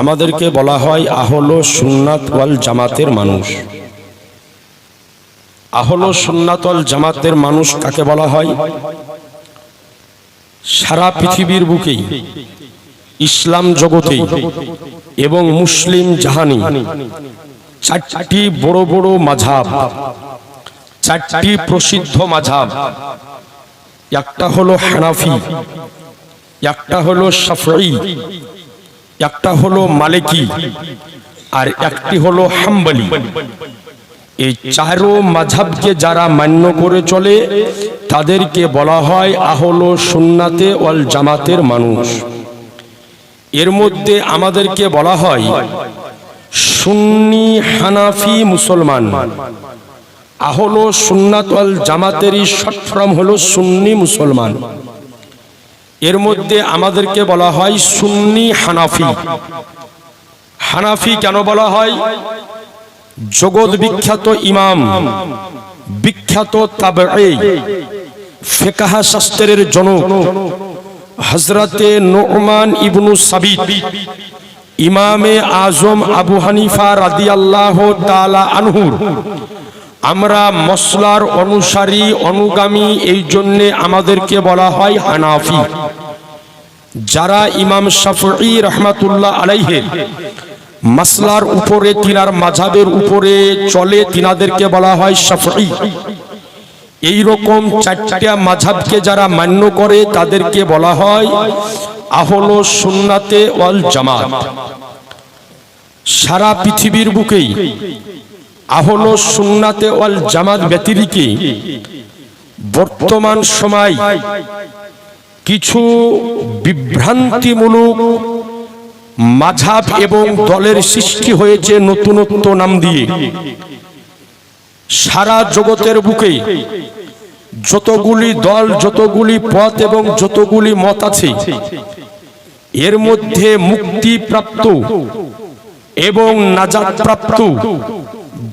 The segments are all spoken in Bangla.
আমাদেরকে বলা হয় আহল সুন্নাত ওয়াল জামাতের মানুষ। আহল সুন্নাত ওয়াল জামাতের মানুষ কাকে বলা হয়? সারা পৃথিবীর বুকেই ইসলাম জগতে এবং মুসলিম জাহানি, চারটি বড় বড় মাঝাব, চারটি প্রসিদ্ধ মাঝাব। একটা হলো হানাফি, একটা হলো শাফঈ একটা হলো মালিকি আর একটি হলো হাম্বলি। এই চারো মাঝাবকে যারা মান্য করে চলে, তাদেরকে বলা হয় আহলো সুন্নাতে ওয়াল জামাতের মানুষ। এর মধ্যে আমাদেরকে বলা হয় সুন্নি হানাফি মুসলমান। আহলো সুন্নাত ওয়াল জামাতেরই শর্ট ফর্ম হলো সুন্নি মুসলমান। এর মধ্যে আমাদেরকে বলা হয় সুন্নি হানাফি। হানাফি কেন বলা হয়? জগৎ বিখ্যাত ইমাম, বিখ্যাত তাবে ফেকাহা শাস্ত্রের জনক হজরতে নোমান ইবনু সাবিত, ইমামে আজম আবু হানিফা রাদি আল্লাহ তালা আনহুর আমরা মশলার অনুসারী, অনুগামী, এই জন্যে আমাদেরকে বলা হয় হানাফি। যারা ইমাম শাফি রহমাতুল্লাহ আলাইহের মাসলার উপরে, তিনার মাঝাবের উপরে চলে, তিনাদেরকে বলা হয় শাফি এই রকম চারটা মাঝাবকে যারা মান্য করে, তাদেরকে বলা হয় আহলো সুন্নাতে ওয়াল জামাত। সারা পৃথিবীর বুকেই আহলো সুন্নাতে ওয়াল জামাত ব্যতিরিকে। বর্তমান সময় কিছু বিভ্রান্তিমূলক মাঝাব এবং দলের সৃষ্টি হয়েছে নতুনত্ব নাম দিয়ে। সারা জগতের বুকে যতগুলি দল, যতগুলি পথ এবং যতগুলি মত আছে, এর মধ্যে মুক্তিপ্রাপ্ত এবং নাজাত প্রাপ্ত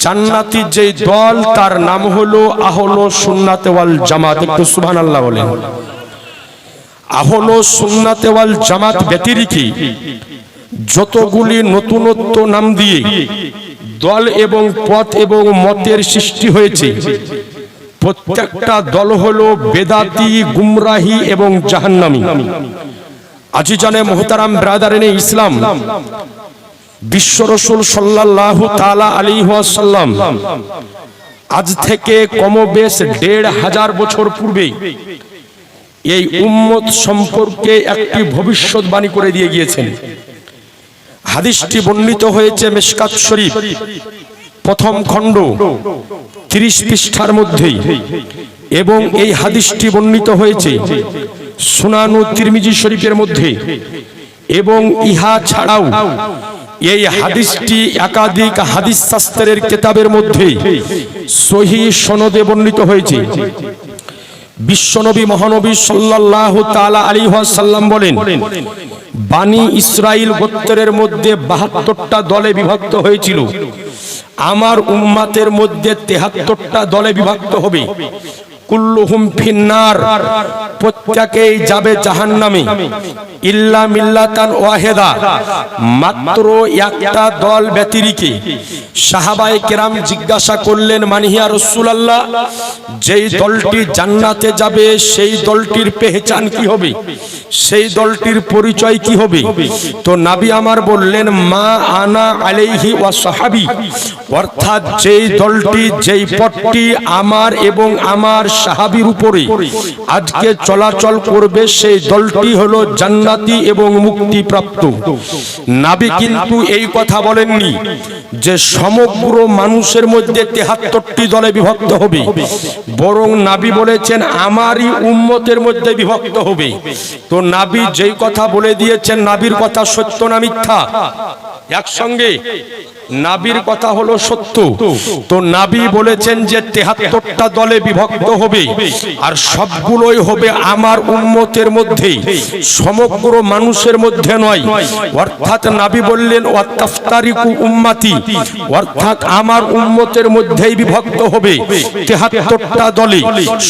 জান্নাতি যে দল, তার নাম হলো আহলো সুন্নাতে ওয়াল জামাত। একটু সুবহানাল্লাহ বলেন। আহলো সুন্নাতে ওয়াল জামাত ব্যতিরিকি। যতগুলি নতুনত্ব নাম দিয়ে দল এবং পথ এবং মতের সৃষ্টি হয়েছে, প্রত্যেকটা দল হলো বেদাতি, গুমরাহি এবং জাহান্নামি। আজি জানে মোহতারাম ব্রাদারেনে ইসলাম বিশ্ব রসুল সাল্লাহ তালা আলী সাল্লাম আজ থেকে কমবেশ দেড় হাজার বছর পূর্বে এই উম্মত সম্পর্কে একটি ভবিষ্যৎবাণী করে দিয়ে গিয়েছেন। হাদিসটি বর্ণিত হয়েছে মেশকাত শরীফ, প্রথম খণ্ড, তিরিশ পৃষ্ঠার মধ্যেই। এবং এই হাদিসটি বর্ণিত হয়েছে সুনানু তিরমিজি শরীফের মধ্যে। এবং ইহা ছাড়াও এই হাদিসটি একাধিক হাদিস শাস্ত্রের কেতাবের মধ্যে সহি সনদে বর্ণিত হয়েছে। বিশ্বনবী মহানবী সাল্লাল্লাহু তাআলা আলাইহি ওয়াসাল্লাম বলেন, বানি ইসরাইল গোত্রের মধ্যে বাহাত্তরটা দলে বিভক্ত হয়েছিল। আমার উম্মাতের মধ্যে তেহাত্তরটা দলে বিভক্ত হবে। কুল্লুহুম ফিন্নার, প্রত্যেকেই যাবে জাহান্নামে। ইল্লা মিল্লাতান ওয়াহেদা, মাত্র একটা দল ব্যতিরিকে। সাহাবায়ে কেরাম জিজ্ঞাসা করলেন, মানিহিয়া রাসূলুল্লাহ, যেই দলটি জান্নাতে যাবে, সেই দলটির পেহচান কি হবে? সেই দলটির পরিচয় কি হবে? তো নাবি আমার বললেন, মা আনা আলাইহি ওয়া সাহাবি। অর্থাৎ যেই দলটি, যেই পথটি আমার এবং আমার সাহাবির উপরে। আজকে চলাচল করবে সেই দলটি হলো জান্নাতি এবং মুক্তিপ্রাপ্ত। নাবি কিন্তু এই কথা বলেননি যে সমগ্র মানুষের মধ্যে তেহাত্তরটি দলে বিভক্ত হবে। বরং নাবি বলেছেন, আমারই উম্মতের মধ্যে বিভক্ত হবে। তো নাবি যেই কথা বলে দিয়েছেন, নাবির কথা সত্য না মিথ্যা? একসঙ্গে? নাবির কথা হলো সত্য। তো নাবি বলেছেন যে তেহাত্তরটা দলে বিভক্ত হবে আর সবগুলোই হবে আমার উম্মতের মধ্যে সমগ্র মানুষের মধ্যে নয়। অর্থাৎ নাবি বললেন, ওয়াত্তাফতারিকু উম্মাতি, অর্থাৎ আমার উম্মতের মধ্যেই বিভক্ত হবে তেহাত্তরটা দলে।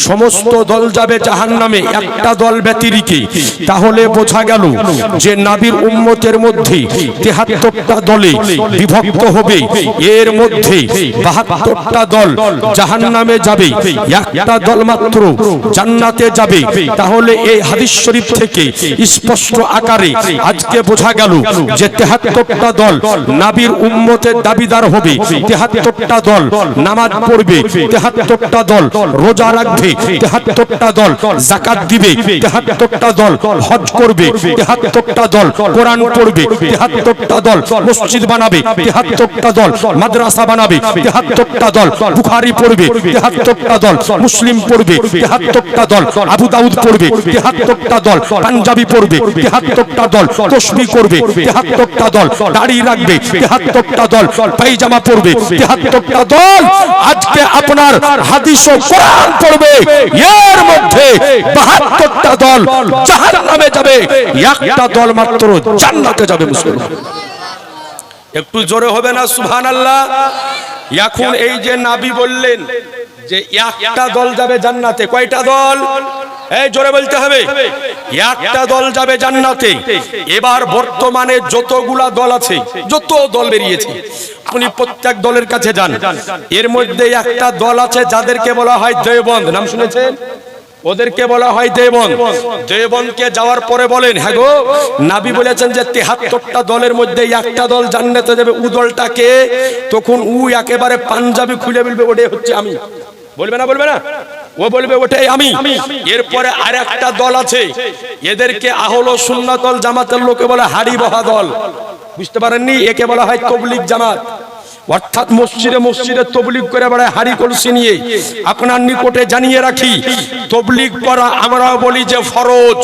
সমস্ত দল যাবে জাহান নামে একটা দল ব্যতিরিকে। তাহলে বোঝা গেল যে নাবির উম্মতের মধ্যে তেহাত্তরটা দলে বিভক্ত হবে। এর মধ্যে বাহাত্তরটা দল জাহান্নামে যাবে। একটা দল মাত্র জান্নাতে যাবে। তাহলে এই হাদিস শরীফ থেকে স্পষ্ট আকারে আজকে বোঝা গেল যে তেহাত্তরটা দল নাবির উম্মতের দাবিদার হবে। তেহাত্তরটা দল নামাজ পড়বে। তেহাত্তরটা দল রোজা রাখবে। তেহাত্তরটা দল জাকাত দিবে। তেহাত্তরটা দল হজ করবে। তেহাত্তরটা দল কোরআন পড়বে। তেহাত্তরটা দল মসজিদ বানাবে। তেহাত্তরটা দল মাদ্রাসা বানাবে তেহাত্তরটা দল বুখারি পড়বে তেহাত্তরটা দল মুসলিম পড়বে তেহাত্তরটা দল আবু দাউদ পড়বে তেহাত্তরটা দল পাঞ্জাবি পড়বে তেহাত্তরটা দল তসবি করবে তেহাত্তরটা দল দাড়ি রাখবে তেহাত্তরটা দল পায়জামা পড়বে তেহাত্তরটা দল। আজকে আপনার হাদিস ও কোরআন পড়বে। এর মধ্যে বাহাত্তরটা দল জাহান্নামে যাবে। একটা দল মাত্র জান্নাতে যাবে মুসলমান। একটু জোরে হবে না সুবহান আল্লাহ এখন এই যে নাবি বললেন যে একটা দল যাবে জান্নাতে, কয়টা দল? এই জোরে বলতে হবে। একটা দল যাবে জান্নাতে। এবার বর্তমানে যতগুলা দল আছে, যত দল বেরিয়েছে, আপনি প্রত্যেক দলের কাছে যান। এর মধ্যে একটা দল আছে যাদেরকে বলা হয় জয়বন্ধ। নাম শুনেছেন? ওদেরকে বলা হয় দেবন। দেবনকে যাওয়ার পরে বলেন হ্যাঁ গো, নাবি বলেছেন যে তেহাত্তরটা দলের মধ্যে একটা দল জান্নাতে যাবে। উ দলটাকে তখন উ একেবারে পাঞ্জাবি খুলে বলবে, ওটাই হচ্ছে আমি। বলবে না বলবে না? ও বলবে, ওটাই আমি। এরপরে আর একটা দল আছে, এদেরকে আহল আহলো সুন্নাতল জামাতের লোকে বলে হাড়ি বহা দল। বুঝতে পারেননি? একে বলা হয় তবলিগ জামাত। অর্থাৎ মসজিদে মসজিদে তবলিগ করে বেড়ায় হাড়ি কলসি নিয়ে। আপনার নিকটে জানিয়ে রাখি, তবলিগ করা আমরা বলি যে ফরজ।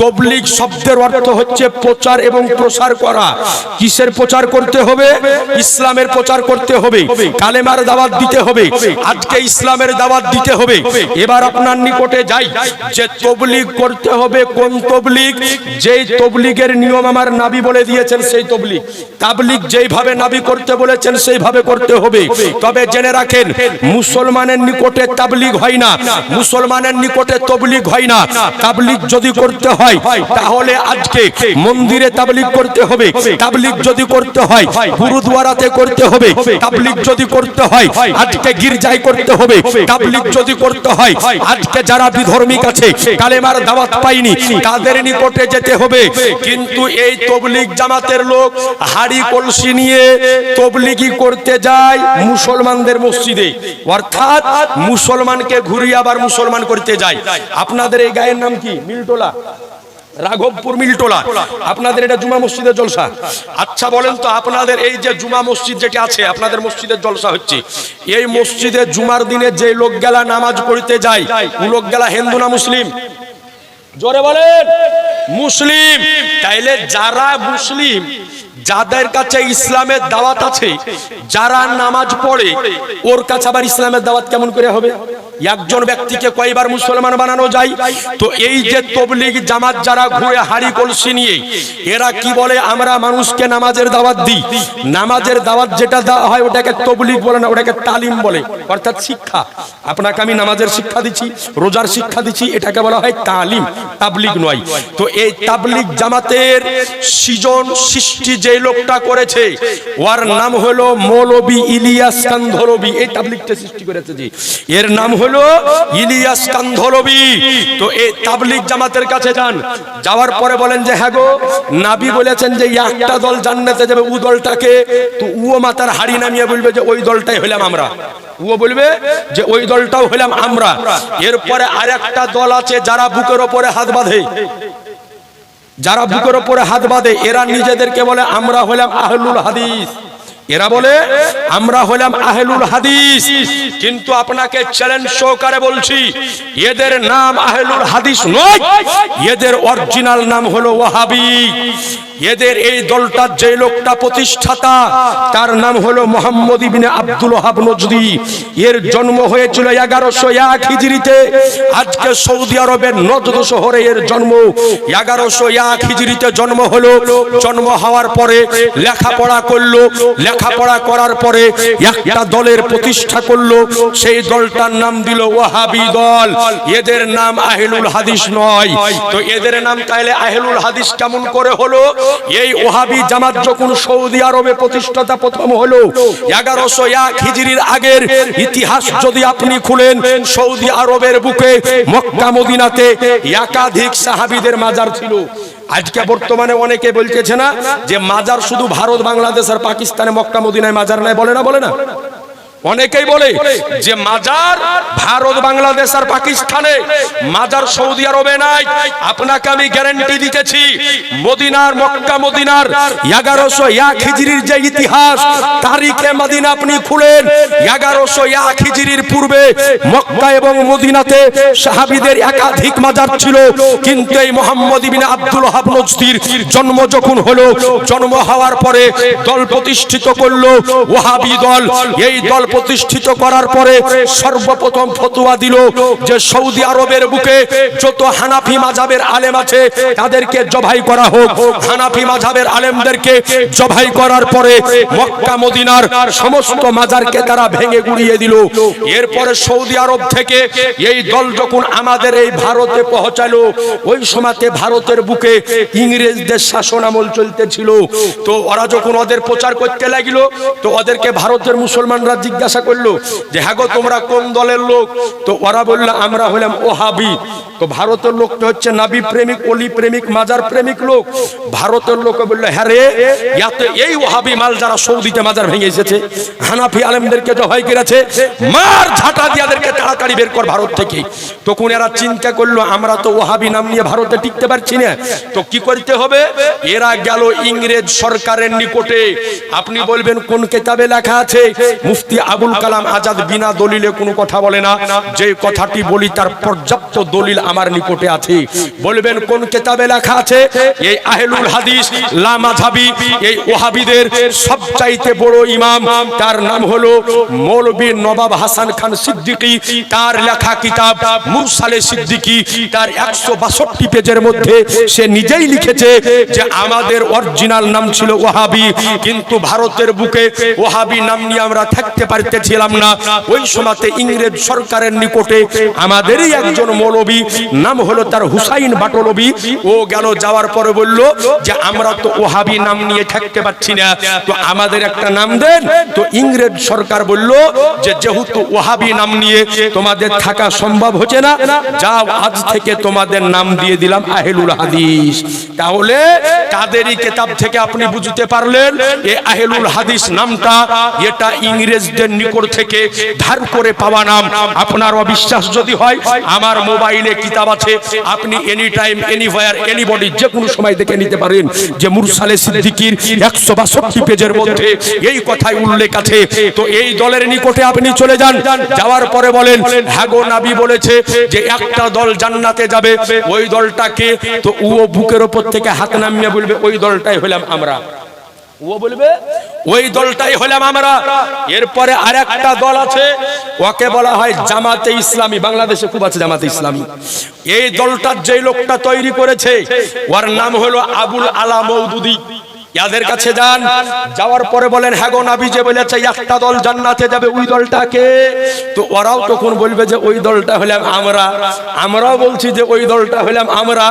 তবলিগ শব্দের অর্থ হচ্ছে প্রচার এবং প্রসার করা। কিসের প্রচার করতে হবে? ইসলামের প্রচার করতে হবে। কালেমার দাওয়াত দিতে হবে। আজকে ইসলামের দাওয়াত দিতে হবে। এবার আপনার নিকটে যাই যে তবলিগ করতে হবে কোন তবলিগ? যেই তবলিগের নিয়ম আমার নাবি বলে দিয়েছেন সেই তবলিগ। তাবলিগ যেইভাবে নাবি করতে বলেছেন সেইভাবে করতে হবে। তবে জেনে রাখেন, মুসলমানের নিকটে তাবলিগ হয় না। মুসলমানের নিকটে তবলিগ হয় না। তাবলিগ যদি করতে হয়, তাহলে আজকে মন্দিরে তাবলিগ করতে হবে। তাবলিগ যদি করতে হয়, গুরুদুয়ারাতে করতে হবে। তাবলিগ যদি করতে হয়, আজকে গির্জায় করতে হবে। তাবলিগ যদি করতে হয়, আজকে যারা বিধর্মিক আছে কালেমার দাওয়াত পাইনি তাদের নিকটে যেতে হবে। কিন্তু এই তবলিগ জামাতের লোক হাড়ি কলসি নিয়ে তবলিগি করতে যায় মুসলমানদের মসজিদে, অর্থাৎ মুসলমানকে ঘুরিয়ে আবার মুসলমান করতে যায় আপনাদের এই গায়ের নাম কি? মিলটোলা। রাঘবপুর মিলটোলা। আপনাদের এটা জুমা মসজিদের জলসা। আচ্ছা বলেন তো আপনাদের এই যে জুমা মসজিদ যেটা আছে, আপনাদের মসজিদের জলসা হচ্ছে। এই মসজিদে জুমার দিনে যে লোক গেলা নামাজ পড়তে যায়, ও লোক গেলা হিন্দু না মুসলিম? জোরে বলেন, মুসলিম। তাইলে যারা মুসলিম যাদের কাছে ইসলামের দাওয়াত আছে, যারা নামাজ পড়ে, ওর কাছে আবার ইসলামের দাওয়াত কেমন করে হবে? একজন ব্যক্তিকে কয়বার মুসলমান বানানো যায়? তো এই যে তবলিগ জামাত যারা ঘুরে হাড়ি কলসি নিয়ে, এরা কি বলে? আমরা মানুষকে নামাজের দাওয়াত দিই। নামাজের দাওয়াত যেটা দেওয়া হয়, ওটাকে তবলিগ বলে না, ওটাকে তালিম বলে। অর্থাৎ শিক্ষা। আপনাকে আমি নামাজের শিক্ষা দিচ্ছি, রোজার শিক্ষা দিচ্ছি, এটাকে বলা হয় তালিম, তাবলিগ নয়। তো এই তাবলিগ জামাতের সৃজন সৃষ্টি যে লোকটা করেছে, ওর নাম হলো মৌলবী ইলিয়াস কান্ধলবি এই তাবলিগটা সৃষ্টি করেছে জি এর নাম হলো ইলিয়াস কান্ধলবি তো এই তাবলিগ জামাতের কাছে যান। যাওয়ার পরে বলেন যে হ্যাঁ গো, নাবি বলেছেন যে একটা দল জান্নাতে যাবে, উ দলটাকে। তো উও মাতার হাড়ি নামিয়ে বলবে যে, ওই দলটাই হলাম আমরা। ও বলবে যে, ওই দলটাও হলাম আমরা। এরপরে আর একটা দল আছে, যারা বুকের ওপরে হাত বাঁধে। যারা বুকের ওপরে হাত বাঁধে, এরা নিজেদেরকে বলে, আমরা হলাম আহলুল হাদিস। এরা বলে, আমরা হলাম আহলুল হাদিস। কিন্তু আপনাকে চ্যালেঞ্জ সহকারে বলছি, এদের নাম আহলুল হাদিস নয়, এদের অরিজিনাল নাম হলো ওয়াহাবি। এদের এই দলটার যে লোকটা প্রতিষ্ঠাতা, তার নাম হলো Mohammad ibne Abdul Hab Najdi এর জন্ম হয়েছিল এগারোশো এক হিজড়িতে। আজকে সৌদি আরবের নজদ শহরে এর জন্ম। এগারোশো এক হিজড়িতে জন্ম হলো। জন্ম হওয়ার পরে লেখাপড়া করল। লেখাপড়া করার পরে একটা দলের প্রতিষ্ঠা করল। সেই দলটার নাম দিল ওয়াহাবি দল। এদের নাম আহিলুল হাদিস নয়। তো এদের নাম তাইলে আহিলুল হাদিস কেমন করে হলো? এই ওহাবি জামাত যখন সৌদি আরবে প্রতিষ্ঠাতা প্রথম হলো, এগারোশো এক হিজড়ির আগের ইতিহাস যদি আপনি খুলেন, সৌদি আরবের বুকে মক্কা মদিনাতে একাধিক সাহাবিদের মাজার ছিল। আজকে বর্তমানে অনেকে বলতেছে না যে মাজার শুধু ভারত, বাংলাদেশ আর পাকিস্তানে মক্কা মদিনায় মাজার নাই, বলে না বলে না? অনেকেই বলে যে মাজার ভারত বাংলাদেশ আর পাকিস্তানে মাজার সৌদি আরবে নাই। আপনাকে আমি গ্যারান্টি দিতেছি মদিনার মক্কা মদিনার এগারোশো এক হিজড়ির যে ইতিহাস তারিখে মদিনা আপনি খুলেন। এগারোশো এক হিজড়ির পূর্বে মক্কা এবং মদিনাতে সাহাবিদের একাধিক মাজার ছিল। কিন্তু এই মোহাম্মদ ইবিন আব্দুল হাব নজদির জন্ম যখন হলো জন্ম হওয়ার পরে দল প্রতিষ্ঠিত করল ওহাবি দল। এই দল প্রতিষ্ঠিত করার পরে সর্বপ্রথম ফতোয়া দিল যে সৌদি আরবের বুকে যত হানাফি মাঝাবের আলেম আছে, তাদেরকে জবাই করা হোক। হানাফি মাঝাবের আলেমদেরকে জবাই করার পরে মক্কা, মদিনার সমস্ত মাজারকে তারা ভেঙে গুড়িয়ে দিল। এরপরে সৌদি আরব থেকে এই দল যখন আমাদের এই ভারতে পৌঁছালো, ওই সময়তে ভারতের বুকে ইংরেজদের শাসন আমল চলতেছিল। তো ওরা যখন ওদের প্রচার করতে লাগিল, তো ওদেরকে ভারতের মুসলমানরা জিজ্ঞাসা করল যে হ্যাঁ তোমরা কোন দলের লোক? তো ওরা বলল, আমরা হলাম ওহাবি। তো ভারতের লোকটা হচ্ছে নাবি প্রেমিক, অলি প্রেমিক, মাজার প্রেমিক লোক। ভারতের লোক বলল হ্যাঁ রে ইয়াতে এই ওহাবি মাল যারা সৌদিতে মাজার ভেঙে এসেছে। হানাফি আলেমদেরকে জবাই করেছে। মার ঝাঁটা দিয়ে এদেরকে তাড়াতাড়ি বের কর ভারত থেকে। তখন এরা চিন্তা করল, আমরা তো ওহাবি নাম নিয়ে ভারতে টিকতে পারছি না। তো কি করতে হবে? এরা গেল ইংরেজ সরকারের নিকটে। আপনি বলবেন, কোন কেতাবে লেখা আছে? মুফতি আবুল কালাম আজাদ বিনা দলিলে কোনো কথা বলে না। যে কথাটি বলি তার পর্যাপ্ত দলিল আমার নিকটে আছে। বলবেন, কোন কেতাবে লেখা আছে? এই আহলুল হাদিস লামাঝাবি এই ওহাবিদের সবচাইতে বড় ইমাম, তার নাম হলো মৌলবী নবাব হাসান খান সিদ্দিকী। তার লেখা কিতাব মুরসালে সিদ্দিকী। তার একশো বাষট্টি পেজের মধ্যে সে নিজেই লিখেছে যে আমাদের অরিজিনাল নাম ছিল ওহাবি কিন্তু ভারতের বুকে ওহাবি নাম নিয়ে আমরা থাকতে পারতেছিলাম না। ওই সময়তে ইংরেজ সরকারের নিকটে আমাদেরই একজন মৌলবী, নাম হলো তার হুসাইন বাটলবি। ও গেল, যাওয়ার পরে বলল যে, আমরা তো ওহাবি নাম নিয়ে থাকতে পারছি না। তো আমাদের একটা নাম দেন। তো ইংরেজ সরকার বলল যে, যেহেতু ওহাবি নাম নিয়ে তোমাদের থাকা সম্ভব হচ্ছে না, যাও, আজ থেকে তোমাদের নাম দিয়ে দিলাম আহেলুল হাদিস। তাহলে কাদেরই কেতাব থেকে আপনি বুঝতে পারলেন এই আহেলুল হাদিস নামটা, এটা ইংরেজদের নিকট থেকে ধার করে পাওয়া নাম। আপনার অবিশ্বাস যদি হয়, আমার মোবাইলে কিতাব আছে। আপনি any time anywhere anybody যে কোনো সময় দেখে নিতে পারেন যে মুরসালে সিদ্দিকির একশো বাষট্টি পেজের মধ্যে এই কথাই উল্লেখ আছে। তো এই দলের নিকটে আপনি চলে যান। যাওয়ার পরে বলেন হ্যাগো নাবি বলেছে যে একটা দল জান্নাতে যাবে। ওই দলটাকে তো ও বুকের ওপর থেকে হাত নামিয়ে বলবে, ওই দলটাই হলাম আমরা। ওই দলটাই হলাম আমরা। এরপরে আর একটা দল আছে, ওকে বলা হয় জামাতে ইসলামী। বাংলাদেশে খুব আছে জামাতে ইসলামী। এই দলটার যে লোকটা তৈরি করেছে, ওর নাম হলো আবুল আলা মৌদুদি। ইয়াদের কাছে যান। যাওয়ার পরে বলেন হ্যাগো নাবি যে বলেছে, একটা দল জান্নাতে যাবে, ওই দলটাকে। তো ওরাও তখন বলবে যে, ওই দলটা হলাম আমরা। আমরাও বলছি যে, ওই দলটা হলাম আমরা।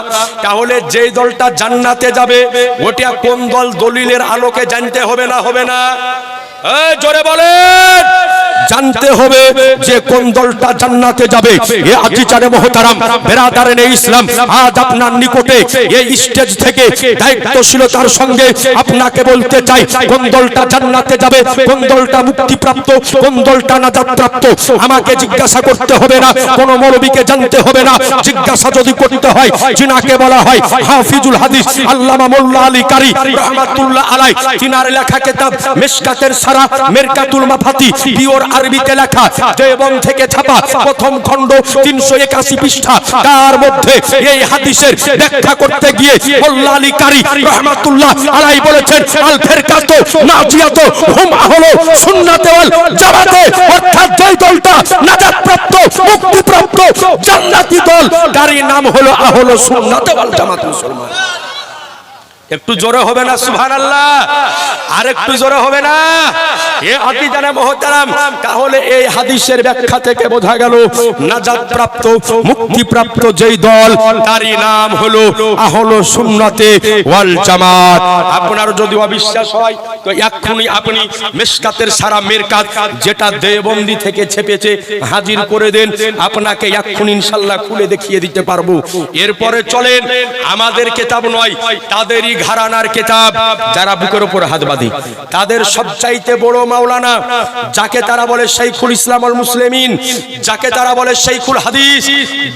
তাহলে যেই দলটা জান্নাতে যাবে, ওটা কোন দল দলিলের আলোকে জানতে হবে না হবে না? জোরে বলেন! জানতে হবে যে কোন দলটা জান্নাতে যাবে। এ আজিচারে মহতারাম বেরাদারেন ইসলাম আজ আপনার নিকটে এই স্টেজ থেকে দায়িত্বশীলতার সঙ্গে আপনাকে বলতে চাই কোন দলটা জান্নাতে যাবে কোন দলটা মুক্তিপ্রাপ্ত কোন দলটা নাজাত প্রাপ্ত আমাকে জিজ্ঞাসা করতে হবে না কোন মৌলবীকে জানতে হবে না জিজ্ঞাসা যদি করতে হয় জিনাকে বলা হয় হাফিজুল হাদিস আল্লামা মোল্লা আলী কারি রহমাতুল্লাহ আলাই জিনার লেখা কিতাব মিশকাতের সারা মেরকাতুল মাফাতি পিওর আরবিতে লেখা এবং থেকে ছাপা প্রথম খণ্ড তিনশো একাশি পৃষ্ঠা, তার মধ্যে এই হাদিসের ব্যাখ্যা করতে গিয়ে মোল্লা কারি রহমাতুল্লাহ আলাই বলেছেন, আল ফেরকাতো নাজিয়াত হুম আহলো সুন্নাতে ওয়াল জামাতে, অর্থাৎ যেই দলটা নাজাত প্রাপ্ত জান্নাতি দল, তারই নাম হলো আহলো সুন্নাতে ওয়াল জামাত মুসলমান। একটু জোরে হবে না সুবহানাল্লাহ। আর একটু জোরে হবে না। এ আকিদানে মুহতারাম তাহলে এই হাদিসের ব্যাখ্যা থেকে বোঝা গেল নাজাত প্রাপ্ত মুক্তি প্রাপ্ত যেই দল তারই নাম হলো আহলো সুন্নাতে ওয়াল জামাত। আপনার যদি অবিশ্বাস হয় তো এক্ষুনি আপনি মেশকাতের সারা মেরকাত যেটা দেবন্দি থেকে ছেপেছে হাজির করে দেন। আপনাকে এক্ষুনি ইনশাল্লাহ খুলে দেখিয়ে দিতে পারব। এরপরে চলেন আমাদের কেতাব নয় তাদেরই ঘরানার কেতাব যারা বুকের উপর হাত বাঁধে। তাদের সবচাইতে বড় মাওলানা, যাকে তারা বলে শাইখুল ইসলাম আল মুসলিমিন, যাকে তারা বলে শাইখুল হাদিস,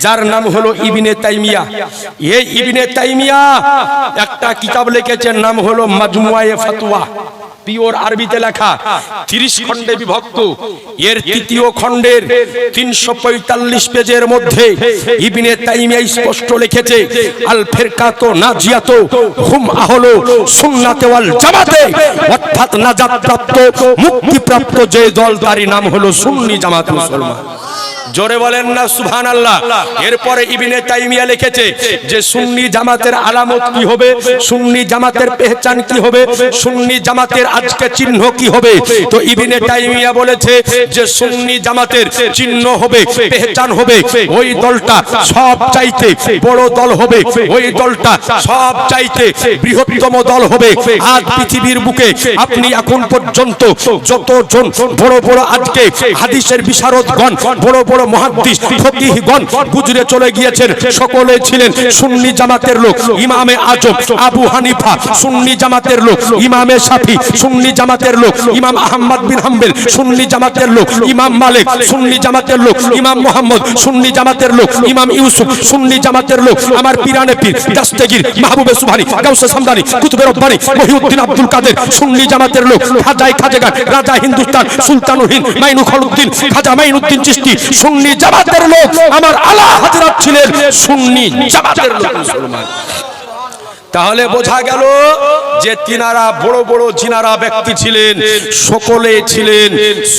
যার নাম হলো ইবিনে তাইমিয়া। এই ইবিনে তাইমিয়া একটা কিতাব লিখেছেন নাম হলো মাজমুয়ায়ে ফাতোয়া পিওর আরবিতে লেখা, তিরিশ খণ্ডে বিভক্ত, এর তৃতীয় খণ্ডের তিনশো পঁয়তাল্লিশ পেজের মধ্যে ইবিনে তাইমিয়া স্পষ্ট লিখেছে, আল ফেরকাতো নাজিয়াতো হুম আহলো সুন্নাতে ওয়াল জামাতে, অর্থাৎ নাজাত প্রাপ্ত মুক্তি প্রাপ্ত যে দল তারই নাম হলো সুন্নি জামাত মুসলমান। জোরে বলেন না সুবহান আল্লাহ এরপরে ইবিনে তাইমিয়া লিখেছে যে, সুন্নি জামাতের আলামত কি হবে? সুন্নি জামাতের পেহচান কি হবে? সুন্নি জামাতের আজকে চিহ্ন কি হবে? তো ইবিনে তাইমিয়া বলেছে যে, সুন্নি জামাতের চিহ্ন হবে, পেহচান হবে। ওই দলটা সব চাইতে বড় দল হবে। ওই দলটা সব চাইতে বৃহত্তম দল হবে। আজ পৃথিবীর বুকে আপনি এখন পর্যন্ত যতজন বড় বড় আজকে হাদিসের বিশারদগণ, বড় বড় মহাদ্দিস ফকিহগণ গুজরে চলে গিয়েছেন। সকলে ছিলেন সুন্নি জামাতের লোক। ইমামে আজম আবু হানিফা সুন্নি জামাতের লোক। ইমামে শাফি সুন্নি জামাতের লোক। ইমাম আহমদ বিন হাম্বেল সুন্নি জামাতের লোক। ইমাম মালিক সুন্নি জামাতের লোক। ইমাম মোহাম্মদ সুন্নি জামাতের লোক। ইমাম ইউসুফ সুন্নি জামাতের লোক। আমার পিরানে পীর দাস্তেগীর মাহবুবে সুবহানি গাউসে সামদানি কুতুবে রব্বানি মহিউদ্দিন আব্দুল কাদের সুন্নি জামাতের লোক। খাজাই খাজেগান রাজা হিন্দুস্তান সুলতানুল হিন্দ মাইনু খলুদ্দিন খাজা মাইনুদ্দিন চিশতি সুন্নি জামাতের লোক আমার আলা হাজরাত ছিলেন সুন্নি জামাতের লোক মুসলমান। তাহলে বোঝা গেল যে তিনারা বড় বড় জিনারা ব্যক্তি ছিলেন, সকলে ছিলেন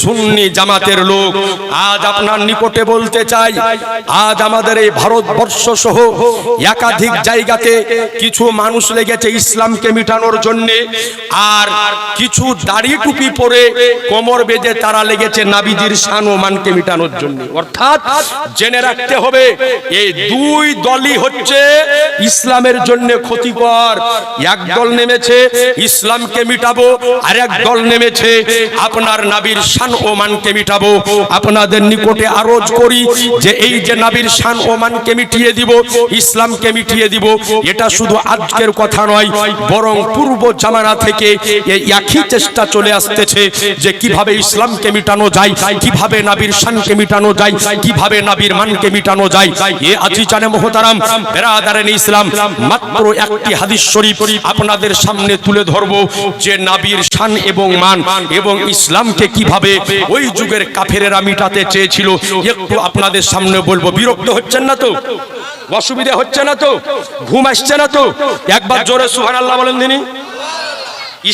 সুন্নি জামাতের লোক। আজ আপনার নিকটে বলতে চাই, আজ আমাদের এই ভারতবর্ষ সহ একাধিক জায়গাতে কিছু মানুষ লেগেছে ইসলামকে মিটানোর জন্য, আর কিছু দাড়ি টুপি পরে কোমর বেঁধে তারা লেগেছে নাবিজির শান ও মানকে মিটানোর জন্য। অর্থাৎ জেনে রাখতে হবে, এই দুই দলই হচ্ছে ইসলামের জন্য ক্ষতিকর। এক দল নেমেছে, ইসলামকে মিটাবো আর এক দল নেমেছে, আপনার নাবির শান ও মানকে মিটাবো। আপনাদের নিকটে আরজ করি যে এই যে নাবির শান ও মানকে মিটিয়ে দিব, ইসলামকে মিটিয়ে দিব, এটা শুধু আজকের কথা নয়, বরং পূর্ব জামানা থেকে এই একই চেষ্টা চলে আসতেছে যে কীভাবে ইসলামকে মিটানো যায়, কীভাবে নাবির শানকে মিটানো যায়, কীভাবে নাবির মানকে মিটানো যায়। এ আজি জানে মোহতারাম, বেরাদারেন ইসলাম, মাত্র একটি হাদিস শরীফ আপনাদের সামনে তুলে ধরব যে নাবির শান এবং মান এবং ইসলামকে কীভাবে ওই যুগের কাফেরেরা মিটাতে চেয়েছিল, একটু আপনাদের সামনে বলব। বিরক্ত হচ্ছেন না তো? অসুবিধা হচ্ছে না তো? ঘুম আসছে না তো? একবার জোরে সুহান আল্লাহ বলেন দিনী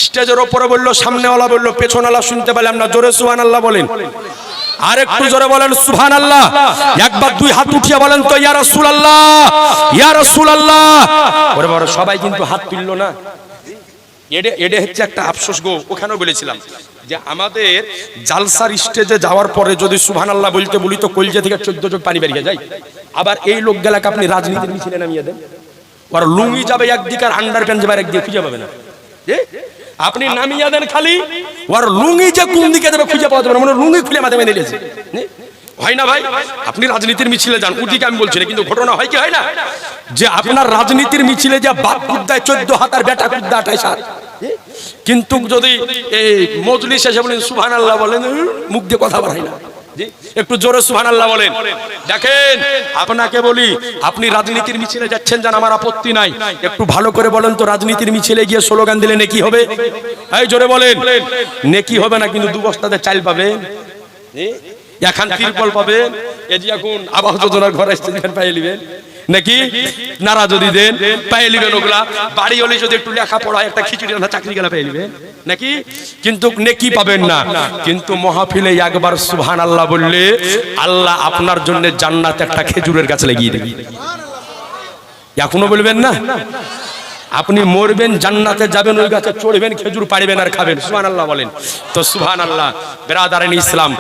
স্টেজের ওপরে বলল, সামনেওয়ালা বলল, পেছনওয়ালা শুনতে পেলাম না জোরে সুহান আল্লাহ বলেন। আর একটু জোরে বলেন সুহান আল্লাহ একবার দুই হাত উঠিয়ে বলেন তো, ইয়া রাসূল আল্লাহ ইয়া রাসূল আল্লাহ সবাই কিন্তু হাত তুলল না। এডে এডে হচ্ছে একটা আফসোস গো, ওখানেও বলেছিলাম যে আমাদের জালসার স্টেজে যাওয়ার পরে যদি সুবহান আল্লাহ বলতে বলি তো কলজে থেকে চোদ্দ চোখ পানি বেরিয়ে যায়। আবার এই লোক গেলাকে আপনি রাজনীতির মিছিলে নামিয়ে দেন। ওর লুঙ্গি যাবে একদিকে আর আন্ডার প্যান্ট যাবে একদিকে খুঁজে পাবে না। আপনি নামিয়ে দেন খালি ওর লুঙ্গি যে কোন দিকে যাবে খুঁজে পাওয়া যাবে না মানে লুঙ্গি খুলে মাথা বেঁধে নিয়েছে হয় না ভাই? আপনি রাজনীতির মিছিলে যান। ওদিকে আমি বলছি কিন্তু ঘটনা হয় কি, হয় না? যে আপনার রাজনীতির মিছিলে যে বাপ কুদ্দায় চোদ্দ হাতার বেটা কুদ্দা আঠাইশ হাত। কিন্তু যদি এই মজলিস এসে বলেন সুহান আল্লাহ বলেন মুখ দিয়ে কথা বলাই না। একটু জোরে সুহান আল্লাহ বলেন। দেখেন, আপনাকে বলি, আপনি রাজনীতির মিছিলে যাচ্ছেন যান, আমার আপত্তি নাই। একটু ভালো করে বলেন তো, রাজনীতির মিছিলে গিয়ে স্লোগান দিলে নেকি হবে? এই জোরে বলেন। নেকি হবে না, কিন্তু দু বস্তাতে চাল পাবে এখন তিরপল পাবেন যে এখন আবাস যোজনার ঘর আসছে যেখানে পাইয়ে নিবেন। নাকি? নারা যদি দেন, পাইয়ে নিবেন ওগুলা। বাড়ি হলে যদি একটু লেখাপড়া, একটা খিচুড়ি রান্না, চাকরি গেলা পেয়ে নিবেন। নাকি? কিন্তু নেকি পাবেন না। কিন্তু মহাফিলে একবার সুবহান আল্লাহ বললে, আল্লাহ আপনার জন্য জান্নাত একটা খেজুরের গাছ লাগিয়ে দেবে। এখনও বলবেন না? আপনি মরবেন, জান্নাতে যাবেন, ওই গাছে চড়বেন, খেজুর পাড়বেন আর খাবেন। সুবহান আল্লাহ বলেন। তো সুবহান আল্লাহ বেরাদারেন ইসলাম